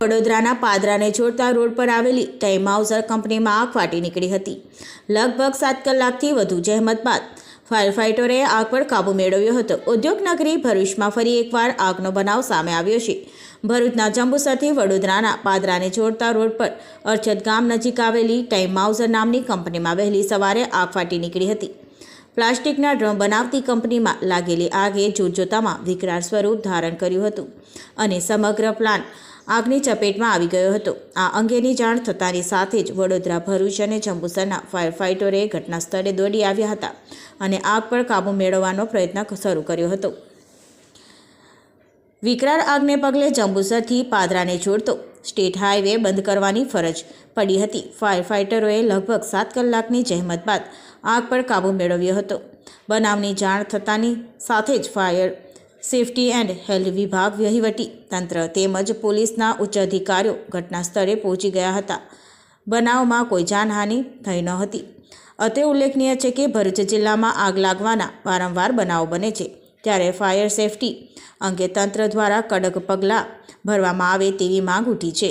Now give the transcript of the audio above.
વડોદરાના પાદરાને જોડતા રોડ પર આવેલી ટાઈમ હાઉસર કંપનીમાં આગ ફાટી નીકળી હતી. લગભગ સાત કલાકથી વધુ જહેમત બાદ ફાયર ફાઇટરે આગ પર કાબુ મેળવ્યો હતો. ઉદ્યોગનગરી ભરૂચમાં ફરી એકવાર આગનો બનાવ સામે આવ્યો છે. ભરૂચના જંબુસરથી વડોદરાના પાદરાને જોડતા રોડ પર અરછદ ગામ નજીક આવેલી ટાઈમ હાઉસર નામની કંપનીમાં વહેલી સવારે આગ ફાટી નીકળી હતી. પ્લાસ્ટિકના ડ્રમ બનાવતી કંપનીમાં લાગેલી આગે જોતજોતામાં વિકરાળ સ્વરૂપ ધારણ કર્યું હતું અને સમગ્ર પ્લાન્ટ આગની ચપેટમાં આવી ગયો હતો. આ અંગેની જાણ થતાની સાથે જ વડોદરા ભરૂચ અને જંબુસરના ફાયર ફાઇટરોએ ઘટના સ્થળે દોડી આવ્યા હતા અને આગ પર કાબૂ મેળવવાનો પ્રયત્ન શરૂ કર્યો હતો. વિકરાળ આગને પગલે જંબુસરથી પાદરાને જોડતો સ્ટેટ હાઈવે બંધ કરવાની ફરજ પડી હતી. ફાયર ફાઇટરોએ લગભગ સાત કલાકની જહેમત બાદ આગ પર કાબૂ મેળવ્યો હતો. બનાવની જાણ થતાની સાથે જ ફાયર સેફટી એન્ડ હેલ્થ વિભાગ વહીવટી તંત્ર તેમજ પોલીસના ઉચ્ચ અધિકારીઓ ઘટના સ્થળે પહોંચી ગયા હતા. બનાવમાં કોઈ જાનહાનિ થઈ ન હતી. અત્રે ઉલ્લેખનીય છે કે ભરૂચ જિલ્લામાં આગ લાગવાના વારંવાર બનાવો બને છે. ત્યારે ફાયર સેફટી અંગે તંત્ર દ્વારા કડક પગલાં ભરવામાં આવે તેવી માંગ ઉઠી છે.